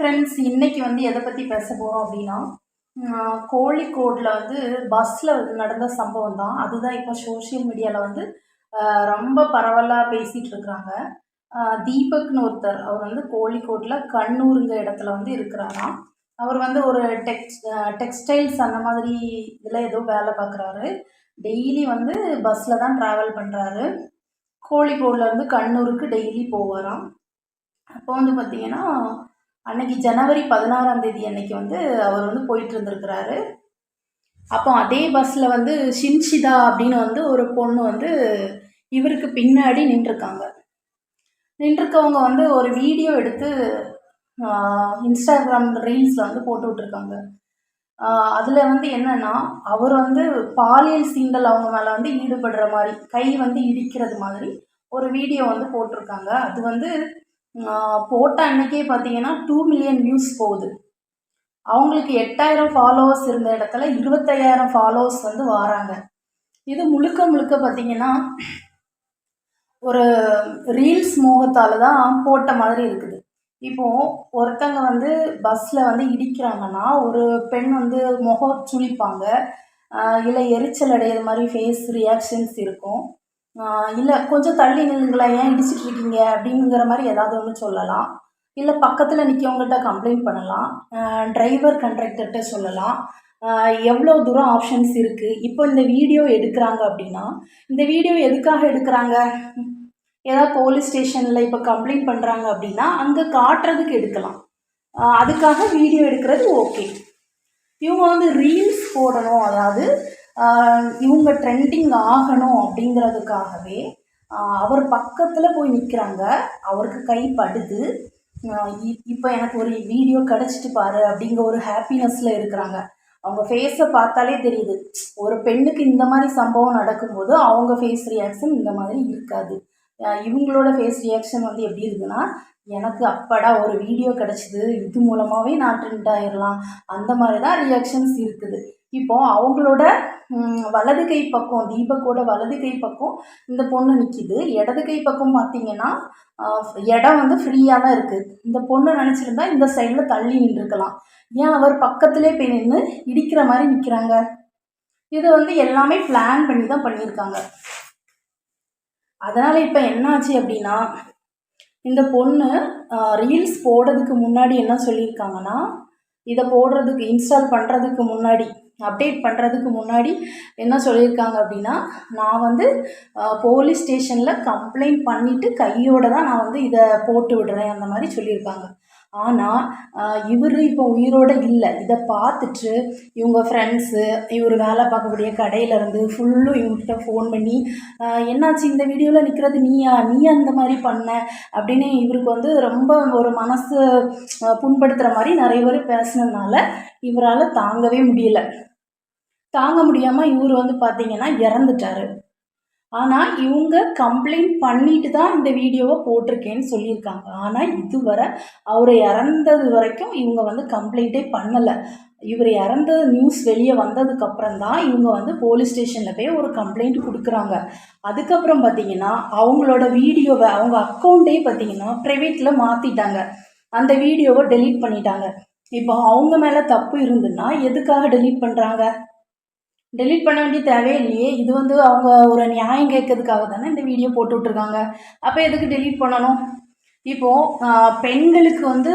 Friends இன்னைக்கு வந்து எதை பற்றி பேச போகிறோம் அப்படின்னா கோழிக்கோடில் வந்து பஸ்ஸில் நடந்த சம்பவம் தான். அதுதான் இப்போ சோஷியல் மீடியாவில் வந்து ரொம்ப பரவலாக பேசிகிட்டு இருக்கிறாங்க தீபக்னு ஒருத்தர் அவர் வந்து கோழிக்கோட்டில் கண்ணூருங்க இடத்துல வந்து இருக்கிறாராம். அவர் வந்து ஒரு டெக்ஸ் டெக்ஸ்டைல்ஸ் அந்த மாதிரி இதில் ஏதோ வேலை பார்க்குறாரு டெய்லி வந்து பஸ்ஸில் தான் ட்ராவல் பண்ணுறாரு கோழிக்கோட்லேருந்து கண்ணூருக்கு டெய்லி போவாராம். அப்போ வந்து பார்த்திங்கன்னா அன்னைக்கு ஜனவரி பதினாறாம் தேதி அன்னைக்கு வந்து அவர் வந்து போயிட்டு இருந்திருக்கிறாரு. அப்போ அதே பஸ்ஸில் வந்து ஷின்ஷிதா அப்படின்னு வந்து ஒரு பொண்ணு வந்து இவருக்கு பின்னாடி நின்றுருக்காங்க. நின்றுருக்கவங்க வந்து ஒரு வீடியோ எடுத்து இன்ஸ்டாகிராம் ரீல்ஸில் வந்து போட்டு விட்ருக்காங்க அதில் வந்து என்னென்னா அவர் வந்து பாலியல் சீண்டல் அவங்க மேலே வந்து ஈடுபடுற மாதிரி கை வந்து இடிக்கிறது மாதிரி ஒரு வீடியோ வந்து போட்டிருக்காங்க. அது வந்து போட்ட அன்னைக்கே பார்த்தீங்கன்னா டூ மில்லியன் வியூஸ் போகுது. அவங்களுக்கு எட்டாயிரம் ஃபாலோவர்ஸ் இருந்த இடத்துல இருபத்தையாயிரம் ஃபாலோவர்ஸ் வந்து வராங்க. இது முழுக்க முழுக்க பார்த்தீங்கன்னா ஒரு ரீல்ஸ் மோகத்தால் தான் போட்ட மாதிரி இருக்குது. இப்போது ஒருத்தங்க வந்து பஸ்ஸில் வந்து இடிக்கிறாங்கன்னா ஒரு பெண் வந்து முகம் சுளிப்பாங்க இல்லை எரிச்சல் அடையிற மாதிரி ஃபேஸ் ரியாக்ஷன்ஸ் இருக்கும். இல்லை கொஞ்சம் தள்ளி நில்லுங்களேன் ஏன் இடிச்சிட்டு இருக்கீங்க? அப்படிங்கிற மாதிரி ஏதாவது ஒன்று சொல்லலாம். இல்லை பக்கத்தில் நிற்கவங்கள்ட்ட கம்ப்ளைண்ட் பண்ணலாம். டிரைவர் கண்ட்ராக்டர்கிட்ட சொல்லலாம். எவ்வளோ தூரம் ஆப்ஷன்ஸ் இருக்குது இப்போ இந்த வீடியோ எடுக்கிறாங்க அப்படின்னா இந்த வீடியோ எதுக்காக எடுக்கிறாங்க? ஏதாவது போலீஸ் ஸ்டேஷனில் இப்போ கம்ப்ளைண்ட் பண்ணுறாங்க அப்படின்னா அங்கே காட்டுறதுக்கு எடுக்கலாம். அதுக்காக வீடியோ எடுக்கிறது ஓகே இவங்க வந்து ரீல்ஸ் போடணும் அதாவது இவங்க ட்ரெண்டிங் ஆகணும் அப்படிங்கிறதுக்காகவே அவர் பக்கத்தில் போய் நிற்கிறாங்க அவருக்கு கை படுது. இப்போ எனக்கு ஒரு வீடியோ கிடச்சிட்டு பாரு அப்படிங்கிற ஒரு ஹாப்பினஸில் இருக்கிறாங்க. அவங்க ஃபேஸை பார்த்தாலே தெரியுது. ஒரு பெண்ணுக்கு இந்த மாதிரி சம்பவம் நடக்கும்போது அவங்க ஃபேஸ் ரியாக்ஷன் இந்த மாதிரி இருக்காது. இவங்களோட ஃபேஸ் ரியாக்ஷன் வந்து எப்படி இருக்குன்னா எனக்கு அப்படா ஒரு வீடியோ கிடச்சிது. இது மூலமாகவே நான் ட்ரெண்ட் ஆயிடலாம் அந்த மாதிரி தான் ரியாக்ஷன்ஸ் இருக்குது. இப்போது அவங்களோட வலது கை பக்கம் தீபக்கோட வலது கை பக்கம் இந்த பொண்ணு நிற்கிது இடது கை பக்கம் பார்த்தீங்கன்னா இடம் வந்து ஃப்ரீயாக தான் இருக்குது இந்த பொண்ணு நினச்சிருந்தா இந்த சைடில் தள்ளி நின்றுருக்கலாம். ஏன் அவர் பக்கத்திலே போய் நின்று இடிக்கிற மாதிரி நிற்கிறாங்க இது வந்து எல்லாமே பிளான் பண்ணி தான் பண்ணியிருக்காங்க. அதனால் இப்போ என்னாச்சு அப்படின்னா இந்த பொண்ணு ரீல்ஸ் போடுறதுக்கு முன்னாடி என்ன சொல்லியிருக்காங்கன்னா இதை போடுறதுக்கு இன்ஸ்டால் பண்ணுறதுக்கு முன்னாடி அப்டேட் பண்ணுறதுக்கு முன்னாடி என்ன சொல்லியிருக்காங்க அப்படின்னா நான் வந்து போலீஸ் ஸ்டேஷனில் கம்ப்ளைண்ட் பண்ணிவிட்டு கையோடு தான் நான் வந்து இதை போட்டு விடுறேன் அந்த மாதிரி சொல்லியிருக்காங்க. ஆனால் இவர் இப்போ உயிரோடு இல்லை. இதை பார்த்துட்டு இவங்க ஃப்ரெண்ட்ஸு இவர் வேலை பார்க்கக்கூடிய கடையிலேருந்து ஃபுல்லும் இவங்ககிட்ட ஃபோன் பண்ணி என்னாச்சு? இந்த வீடியோவில் நிற்கிறது நீயா? நீ அந்த மாதிரி பண்ண? அப்படின்னு இவருக்கு வந்து ரொம்ப ஒரு மனசு புண்படுத்துகிற மாதிரி நிறைய பேர் பேசுனதுனால இவரால் தாங்கவே முடியல. தாங்க முடியாமல் இவர் வந்து பார்த்தீங்கன்னா இறந்துட்டாரு. ஆனால் இவங்க கம்ப்ளைண்ட் பண்ணிட்டு தான் இந்த வீடியோவை போட்டிருக்கேன்னு சொல்லியிருக்காங்க. ஆனால் இதுவரை அவர் இறந்தது வரைக்கும் இவங்க வந்து கம்ப்ளைண்ட்டே பண்ணலை. இவர் இறந்த நியூஸ் வெளியே வந்ததுக்கப்புறம் தான் இவங்க வந்து போலீஸ் ஸ்டேஷனில் போய் ஒரு கம்ப்ளைண்ட் கொடுக்குறாங்க. அதுக்கப்புறம் பார்த்தீங்கன்னா அவங்களோட வீடியோவை அவங்க அக்கௌண்ட்டே பார்த்தீங்கன்னா ப்ரைவேட்டில் மாற்றிட்டாங்க அந்த வீடியோவை டெலீட் பண்ணிட்டாங்க. இப்போ அவங்க மேலே தப்பு இருந்துன்னா எதுக்காக டெலீட் பண்ணுறாங்க டெலீட் பண்ண வேண்டிய தேவையே இல்லையே. இது வந்து அவங்க ஒரு நியாயம் கேட்கறதுக்காக தானே இந்த வீடியோ போட்டு விட்ருக்காங்க அப்போ எதுக்கு டெலீட் பண்ணணும்? இப்போது பெண்களுக்கு வந்து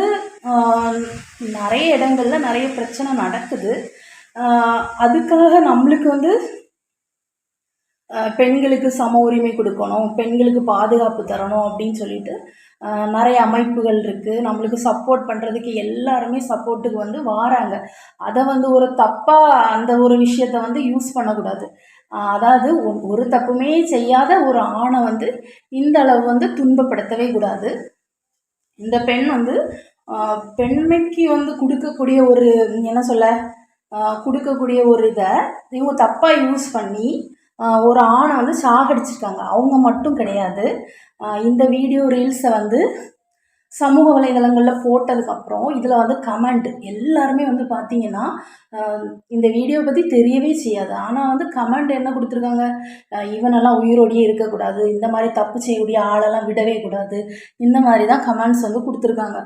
நிறைய இடங்கள்ல நிறைய பிரச்சனை நடக்குது. அதுக்காக நம்மளுக்கு வந்து பெண்களுக்கு சம உரிமை கொடுக்கணும் பெண்களுக்கு பாதுகாப்பு தரணும் அப்படின்னு சொல்லிட்டு நிறைய அமைப்புகள் இருக்குது நம்மளுக்கு சப்போர்ட் பண்ணுறதுக்கு எல்லாருமே சப்போர்ட்டுக்கு வந்து வாராங்க. அதை வந்து ஒரு தப்பாக அந்த ஒரு விஷயத்தை வந்து யூஸ் பண்ணக்கூடாது. அதாவது ஒரு தப்புமே செய்யாத ஒரு ஆணை வந்து இந்த அளவு வந்து துன்பப்படுத்தவே கூடாது. இந்த பெண் வந்து பெண்மைக்கு வந்து கொடுக்கக்கூடிய ஒரு என்ன சொல்ல கொடுக்கக்கூடிய ஒரு இதை இவங்க தப்பாக யூஸ் பண்ணி ஒரு ஆணை வந்து சாகடிச்சிருக்காங்க. அவங்க மட்டும் கிடையாது. இந்த வீடியோ ரீல்ஸை வந்து சமூக வலைதளங்களில் போட்டதுக்கப்புறம் இதில் வந்து கமெண்ட் எல்லாருமே வந்து பார்த்தீங்கன்னா இந்த வீடியோ பற்றி தெரியவே செய்யாது. ஆனால் வந்து கமெண்ட் என்ன கொடுத்துருக்காங்க? இவனெல்லாம் உயிரோடையே இருக்கக்கூடாது. இந்த மாதிரி தப்பு செய்யக்கூடிய ஆளெல்லாம் விடவே கூடாது. இந்த மாதிரி தான் கமெண்ட்ஸ் வந்து கொடுத்துருக்காங்க.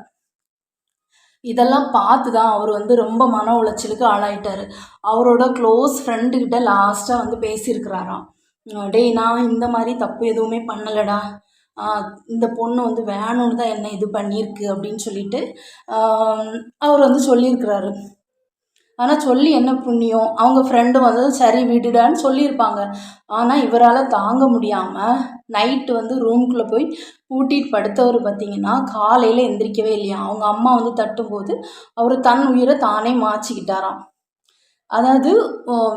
இதெல்லாம் பார்த்து தான் அவர் வந்து ரொம்ப மன உளைச்சலுக்கு ஆளாயிட்டார். அவரோட க்ளோஸ் ஃப்ரெண்டுக்கிட்ட லாஸ்ட்டாக வந்து பேசியிருக்கிறாராம். டேய் நான் இந்த மாதிரி தப்பு எதுவுமே பண்ணலடா. இந்த பொண்ணு வந்து வேணும்னு தான் என்ன இது பண்ணியிருக்கு அப்படின்னு சொல்லிட்டு அவர் வந்து சொல்லியிருக்கிறாரு. ஆனால் சொல்லி என்ன புண்ணியம்? அவங்க ஃப்ரெண்டு வந்து சரி விடுடான்னு சொல்லியிருப்பாங்க. ஆனால் இவரால் தாங்க முடியாமல் நைட்டு வந்து ரூம்குள்ளே போய் கூட்டிகிட்டு படுத்தவர் பார்த்தீங்கன்னா காலையில் எந்திரிக்கவே இல்லையா? அவங்க அம்மா வந்து தட்டும்போது அவர் தன் உயிரை தானே மாச்சிக்கிட்டாராம். அதாவது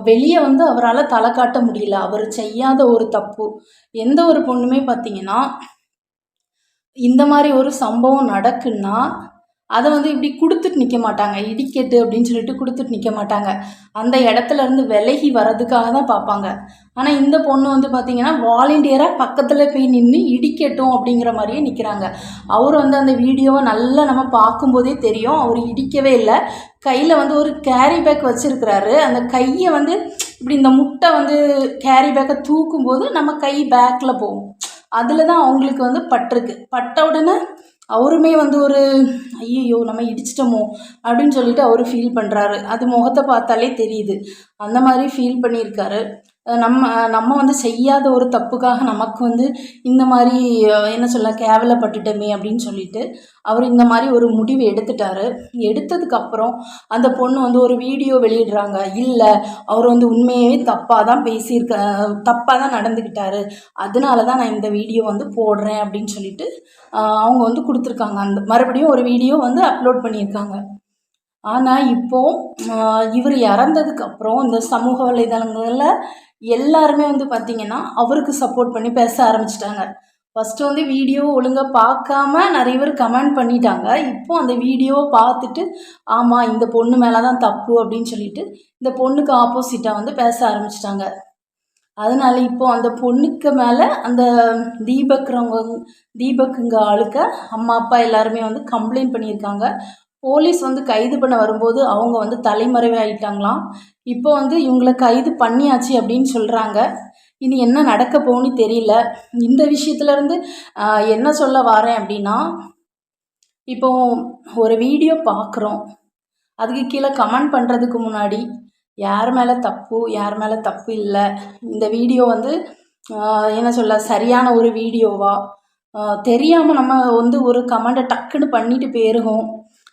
வெளியே வந்து அவரால் தலை காட்ட முடியல. அவர் செய்யாத ஒரு தப்பு. எந்த ஒரு பொண்ணுமே பார்த்தீங்கன்னா இந்த மாதிரி ஒரு சம்பவம் நடக்குன்னா அதை வந்து இப்படி கொடுத்துட்டு நிற்க மாட்டாங்க. இடிக்கட்டு அப்படின்னு சொல்லிட்டு கொடுத்துட்டு நிற்க மாட்டாங்க. அந்த இடத்துல இருந்து விலகி வர்றதுக்காக தான் பார்ப்பாங்க. ஆனால் இந்த பொண்ணு வந்து பார்த்தீங்கன்னா வாலண்டியராக பக்கத்தில் போய் நின்று இடிக்கட்டும் அப்படிங்கிற மாதிரியே நிற்கிறாங்க அவர் வந்து அந்த வீடியோவை நல்லா நம்ம பார்க்கும்போதே தெரியும். அவர் இடிக்கவே இல்லை. கையில் வந்து ஒரு கேரி பேக் வச்சுருக்கிறாரு. அந்த கையை வந்து இப்படி இந்த முட்டை வந்து கேரி பேக்கை தூக்கும்போது நம்ம கை பேக்கில் போகும். அதில் தான் அவங்களுக்கு வந்து பட்டிருக்கு. பட்ட உடனே அவருமே வந்து ஒரு ஐயோ நம்ம இடிச்சிட்டோமோ? அப்படின்னு சொல்லிட்டு அவர் ஃபீல் பண்ணுறாரு அது முகத்தை பார்த்தாலே தெரியுது. அந்த மாதிரி ஃபீல் பண்ணியிருக்காரு. நம்ம நம்ம வந்து செய்யாத ஒரு தப்புக்காக நமக்கு வந்து இந்த மாதிரி என்ன சொல்ல கேவலப்பட்டுட்டோமே அப்படின்னு சொல்லிட்டு அவர் இந்த மாதிரி ஒரு முடிவு எடுத்துட்டாரு. எடுத்ததுக்கப்புறம் அந்த பொண்ணு வந்து ஒரு வீடியோ வெளியிடுறாங்க. இல்லை அவர் வந்து உண்மையாகவே தப்பாக தான் பேசியிருக்க தப்பாக தான் நடந்துக்கிட்டாரு அதனால தான் நான் இந்த வீடியோ வந்து போடுறேன் அப்படின்னு சொல்லிட்டு அவங்க வந்து கொடுத்துருக்காங்க. அந்த மறுபடியும் ஒரு வீடியோ வந்து அப்லோட் பண்ணியிருக்காங்க. ஆனால் இப்போது இவர் இறந்ததுக்கப்புறம் இந்த சமூக வலைதளங்களில் எல்லாருமே வந்து பார்த்திங்கன்னா அவருக்கு சப்போர்ட் பண்ணி பேச ஆரம்பிச்சிட்டாங்க. ஃபஸ்ட்டு வந்து வீடியோ ஒழுங்காக பார்க்காம நிறைய பேர் கமெண்ட் பண்ணிட்டாங்க. இப்போ அந்த வீடியோவை பார்த்துட்டு ஆமாம் இந்த பொண்ணு மேலே தான் தப்பு அப்படின்னு சொல்லிட்டு இந்த பொண்ணுக்கு ஆப்போசிட்டாக வந்து பேச ஆரம்பிச்சிட்டாங்க. அதனால இப்போ அந்த பொண்ணுக்கு மேலே அந்த தீபக்றவங்க தீபக்குங்க ஆளுக்க அம்மா அப்பா எல்லாருமே வந்து கம்ப்ளைண்ட் பண்ணியிருக்காங்க. போலீஸ் வந்து கைது பண்ண வரும்போது அவங்க வந்து தலைமறைவு ஆகிட்டாங்களாம் இப்போ வந்து இவங்களை கைது பண்ணியாச்சு அப்படின்னு சொல்கிறாங்க இனி என்ன நடக்க போகணும்னு தெரியல. இந்த விஷயத்துலேருந்து என்ன சொல்ல வரேன் அப்படின்னா இப்போ ஒரு வீடியோ பார்க்குறோம் அதுக்கு கீழே கமெண்ட் பண்ணுறதுக்கு முன்னாடி யார் மேலே தப்பு யார் மேலே தப்பு இல்லை. இந்த வீடியோ வந்து என்ன சொல்ல சரியான ஒரு வீடியோவா? தெரியாமல் நம்ம வந்து ஒரு கமெண்டை டக்குன்னு பண்ணிட்டு போயிருக்கோம்.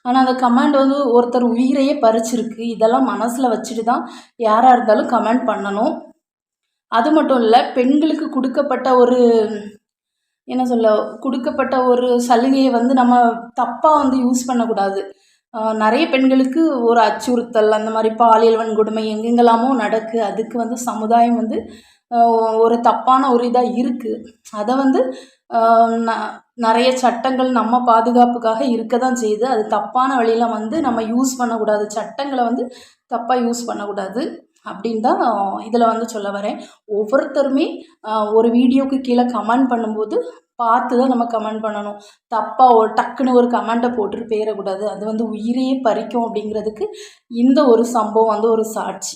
ஆனால் அந்த கமெண்ட் வந்து ஒருத்தர் உயிரையே பறிச்சிருக்கு. இதெல்லாம் மனசில் வச்சுட்டு தான் யாராக இருந்தாலும் கமெண்ட் பண்ணணும். அது மட்டும் இல்லை பெண்களுக்கு கொடுக்கப்பட்ட ஒரு என்ன சொல்ல கொடுக்கப்பட்ட ஒரு சலுகையை வந்து நம்ம தப்பாக வந்து யூஸ் பண்ணக்கூடாது. நிறைய பெண்களுக்கு ஒரு அச்சுறுத்தல் அந்த மாதிரி பாலியல் வன்கொடுமை எங்கெங்கெல்லாமோ நடக்கு. அதுக்கு வந்து சமுதாயம் வந்து ஒரு தப்பான ஒரு இதாக இருக்குது அதை வந்து நிறைய சட்டங்கள் நம்ம பாதுகாப்புக்காக இருக்க தான் செய்யுது. அது தப்பான வழியில் வந்து நம்ம யூஸ் பண்ணக்கூடாது. சட்டங்களை வந்து தப்பாக யூஸ் பண்ணக்கூடாது அப்படின்னு தான் இதில் வந்து சொல்ல வரேன். ஒவ்வொருத்தருமே ஒரு வீடியோக்கு கீழே கமெண்ட் பண்ணும்போது பார்த்து தான் நம்ம கமெண்ட் பண்ணணும். தப்பாக ஒரு டக்குன்னு ஒரு கமெண்ட்டை போட்டுட்டு போயிடக்கூடாது. அது வந்து உயிரையே பறிக்கும் அப்படிங்கிறதுக்கு இந்த ஒரு சம்பவம் வந்து ஒரு சாட்சி.